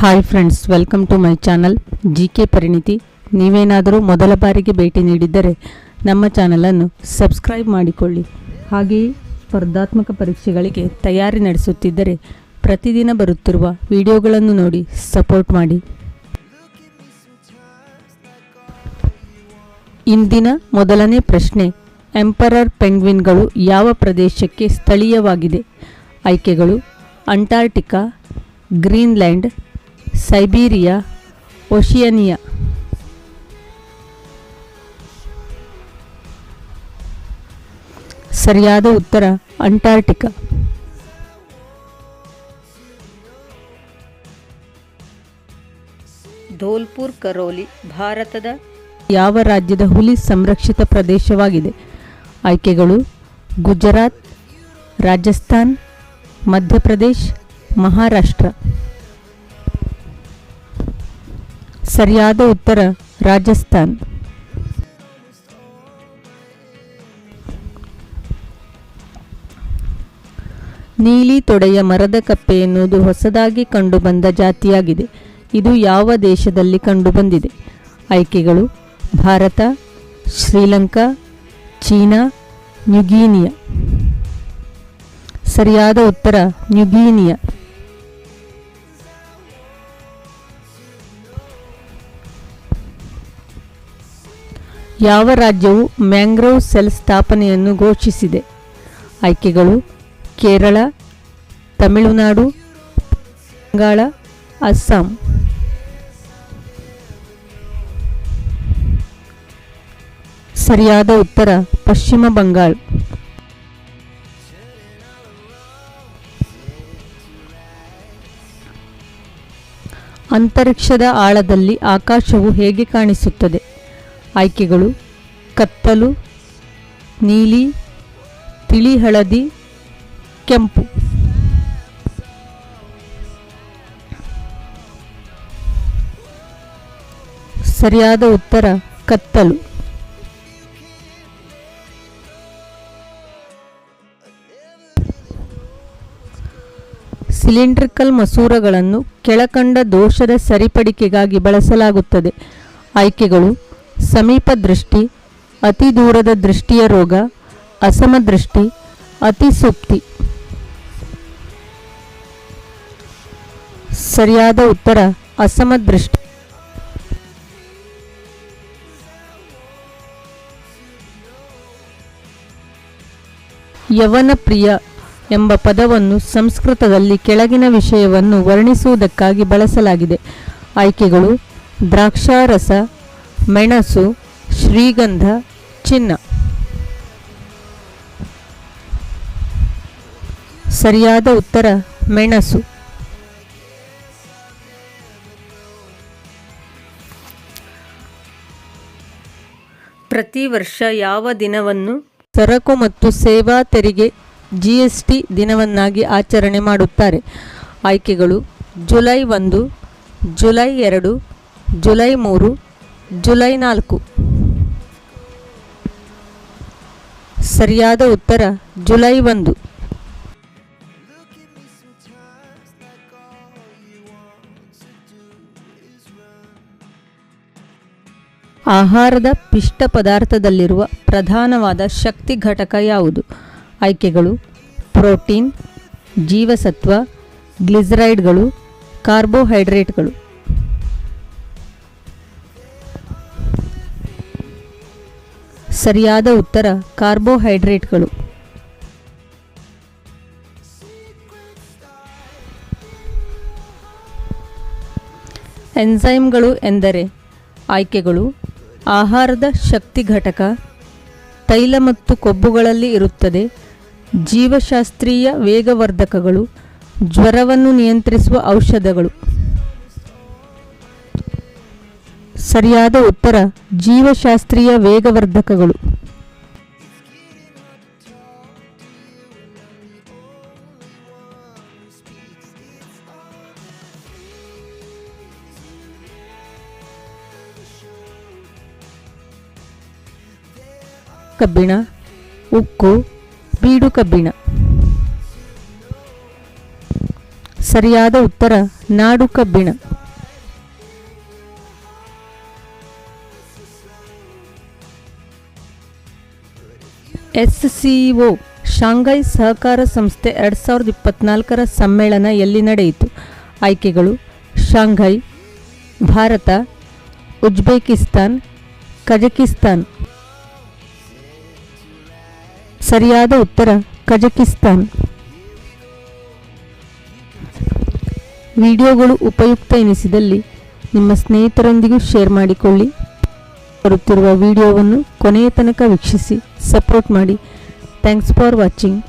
Hi friends welcome to my channel G K ಪರಿಣಿತಿ ನೀವೇನಾದರೂ ಮೊದಲ ಬಾರಿಗೆ ಭೇಟಿ ನೀಡಿದ್ದರೆ ನಮ್ಮ ಚಾನಲನ್ನು ಸಬ್ಸ್ಕ್ರೈಬ್ ಮಾಡಿಕೊಳ್ಳಿ. ಹಾಗೆಯೇ ಸ್ಪರ್ಧಾತ್ಮಕ ಪರೀಕ್ಷೆಗಳಿಗೆ ತಯಾರಿ ನಡೆಸುತ್ತಿದ್ದರೆ ಪ್ರತಿದಿನ ಬರುತ್ತಿರುವ ವಿಡಿಯೋಗಳನ್ನು ನೋಡಿ ಸಪೋರ್ಟ್ ಮಾಡಿ. ಇಂದಿನ ಮೊದಲನೇ ಪ್ರಶ್ನೆ ಎಂಪರರ್ ಪೆಂಗ್ವಿನ್ಗಳು ಯಾವ ಪ್ರದೇಶಕ್ಕೆ ಸ್ಥಳೀಯವಾಗಿದೆ? ಆಯ್ಕೆಗಳು ಅಂಟಾರ್ಟಿಕಾ ಗ್ರೀನ್ಲ್ಯಾಂಡ್ ಸೈಬೀರಿಯಾ ಓಷಿಯನಿಯಾ ಸರಿಯಾದ ಉತ್ತರ ಅಂಟಾರ್ಟಿಕಾ ಧೋಲ್ಪುರ್ ಕರೋಲಿ ಭಾರತದ ಯಾವ ರಾಜ್ಯದ ಹುಲಿ ಸಂರಕ್ಷಿತ ಪ್ರದೇಶವಾಗಿದೆ? ಆಯ್ಕೆಗಳು ಗುಜರಾತ್ ರಾಜಸ್ಥಾನ್ ಮಧ್ಯಪ್ರದೇಶ್ ಮಹಾರಾಷ್ಟ್ರ. ಸರಿಯಾದ ಉತ್ತರ ರಾಜಸ್ಥಾನ್. ನೀಲಿ ತೊಡೆಯ ಮರದ ಕಪ್ಪೆ ಎನ್ನುವುದು ಹೊಸದಾಗಿ ಕಂಡುಬಂದ ಜಾತಿಯಾಗಿದೆ. ಇದು ಯಾವ ದೇಶದಲ್ಲಿ ಕಂಡುಬಂದಿದೆ? ಆಯ್ಕೆಗಳು ಭಾರತ, ಶ್ರೀಲಂಕಾ, ಚೀನಾ ನ್ಯುಗೀನಿಯಾ ಸರಿಯಾದ ಉತ್ತರ ನ್ಯುಗೀನಿಯಾ ಯಾವ ರಾಜ್ಯವು ಮ್ಯಾಂಗ್ರೋವ್ ಸೆಲ್ ಸ್ಥಾಪನೆಯನ್ನು ಘೋಷಿಸಿದೆ? ಆಯ್ಕೆಗಳು ಕೇರಳ, ತಮಿಳುನಾಡು, ಬಂಗಾಳ, ಅಸ್ಸಾಂ. ಸರಿಯಾದ ಉತ್ತರ ಪಶ್ಚಿಮ ಬಂಗಾಳ. ಅಂತರಿಕ್ಷದ ಆಳದಲ್ಲಿ ಆಕಾಶವು ಹೇಗೆ ಕಾಣಿಸುತ್ತದೆ? ಆಯ್ಕೆಗಳು ಕತ್ತಲು, ನೀಲಿ, ತಿಳಿ, ಹಳದಿ, ಕೆಂಪು. ಸರಿಯಾದ ಉತ್ತರ ಕತ್ತಲು. ಸಿಲಿಂಡ್ರಿಕಲ್ ಮಸೂರಗಳನ್ನು ಕೆಳಕಂಡ ದೋಷದ ಸರಿಪಡಿಕೆಗಾಗಿ ಬಳಸಲಾಗುತ್ತದೆ. ಆಯ್ಕೆಗಳು ಸಮೀಪ ದೃಷ್ಟಿ ಅತಿ ದೂರದ ದೃಷ್ಟಿಯ ರೋಗ, ಅಸಮದೃಷ್ಟಿ ಅತಿಸುಪ್ತಿ ಸರಿಯಾದ ಉತ್ತರ, ಅಸಮದೃಷ್ಟಿ. ಯವನ ಪ್ರಿಯ ಎಂಬ ಪದವನ್ನು ಸಂಸ್ಕೃತದಲ್ಲಿ ಕೆಳಗಿನ ವಿಷಯವನ್ನು ವರ್ಣಿಸುವುದಕ್ಕಾಗಿ ಬಳಸಲಾಗಿದೆ. ಆಯ್ಕೆಗಳು ದ್ರಾಕ್ಷಾರಸ ಮೆಣಸು ಶ್ರೀಗಂಧ ಚಿನ್ನ. ಸರಿಯಾದ ಉತ್ತರ ಮೆಣಸು. ಪ್ರತಿ ವರ್ಷ ಯಾವ ದಿನವನ್ನು? ಸರಕು ಮತ್ತು ಸೇವಾ ತೆರಿಗೆ ಜಿಎಸ್ಟಿ ದಿನವನ್ನಾಗಿ ಆಚರಣೆ ಮಾಡುತ್ತಾರೆ. ಆಯ್ಕೆಗಳು ಜುಲೈ ಒಂದು ಜುಲೈ ಎರಡು ಜುಲೈ ಮೂರು ಜುಲೈ ನಾಲ್ಕು. ಸರಿಯಾದ ಉತ್ತರ ಜುಲೈ ಒಂದು. ಆಹಾರದ ಪಿಷ್ಟ ಪದಾರ್ಥದಲ್ಲಿರುವ ಪ್ರಧಾನವಾದ ಶಕ್ತಿ ಘಟಕ ಯಾವುದು? ಆಯ್ಕೆಗಳು ಪ್ರೋಟೀನ್, ಜೀವಸತ್ವ, ಗ್ಲಿಸರೈಡ್ಗಳು, ಕಾರ್ಬೋಹೈಡ್ರೇಟ್ಗಳು. ಸರಿಯಾದ ಉತ್ತರ ಕಾರ್ಬೋಹೈಡ್ರೇಟ್ಗಳು. ಎನ್ಸೈಮ್ಗಳು ಎಂದರೆ ಆಯ್ಕೆಗಳು, ಆಹಾರದ ಶಕ್ತಿ ಘಟಕ, ತೈಲ ಮತ್ತು ಕೊಬ್ಬುಗಳಲ್ಲಿ ಇರುತ್ತದೆ, ಜೀವಶಾಸ್ತ್ರೀಯ ವೇಗವರ್ಧಕಗಳು, ಜ್ವರವನ್ನು ನಿಯಂತ್ರಿಸುವ ಔಷಧಗಳು. ಸರಿಯಾದ ಉತ್ತರ ಜೀವಶಾಸ್ತ್ರೀಯ ವೇಗವರ್ಧಕಗಳು. ಕಬ್ಬಿಣ ಉಕ್ಕು ಬೀಡು ಕಬ್ಬಿಣ. ಸರಿಯಾದ ಉತ್ತರ ನಾಡು ಕಬ್ಬಿಣ. ಎಸ್ಸಿಒ ಶಾಂಘೈ ಸಹಕಾರ ಸಂಸ್ಥೆ ಎರಡು ಸಾವಿರದ ಇಪ್ಪತ್ನಾಲ್ಕರ ಸಮ್ಮೇಳನ ಎಲ್ಲಿ ನಡೆಯಿತು? ಆಯ್ಕೆಗಳು, ಶಾಂಘೈ, ಭಾರತ, ಉಜ್ಬೇಕಿಸ್ತಾನ್, ಕಜಕಿಸ್ತಾನ್. ಸರಿಯಾದ ಉತ್ತರ, ಕಜಕಿಸ್ತಾನ್. ವಿಡಿಯೋಗಳು ಉಪಯುಕ್ತ ಎನಿಸಿದಲ್ಲಿ ನಿಮ್ಮ ಸ್ನೇಹಿತರೊಂದಿಗೂ ಶೇರ್ ಮಾಡಿಕೊಳ್ಳಿ. ಬರುತ್ತಿರುವ ವಿಡಿಯೋವನ್ನು ಕೊನೆಯ ತನಕ ವೀಕ್ಷಿಸಿ ಸಪೋರ್ಟ್ ಮಾಡಿ. Thanks for watching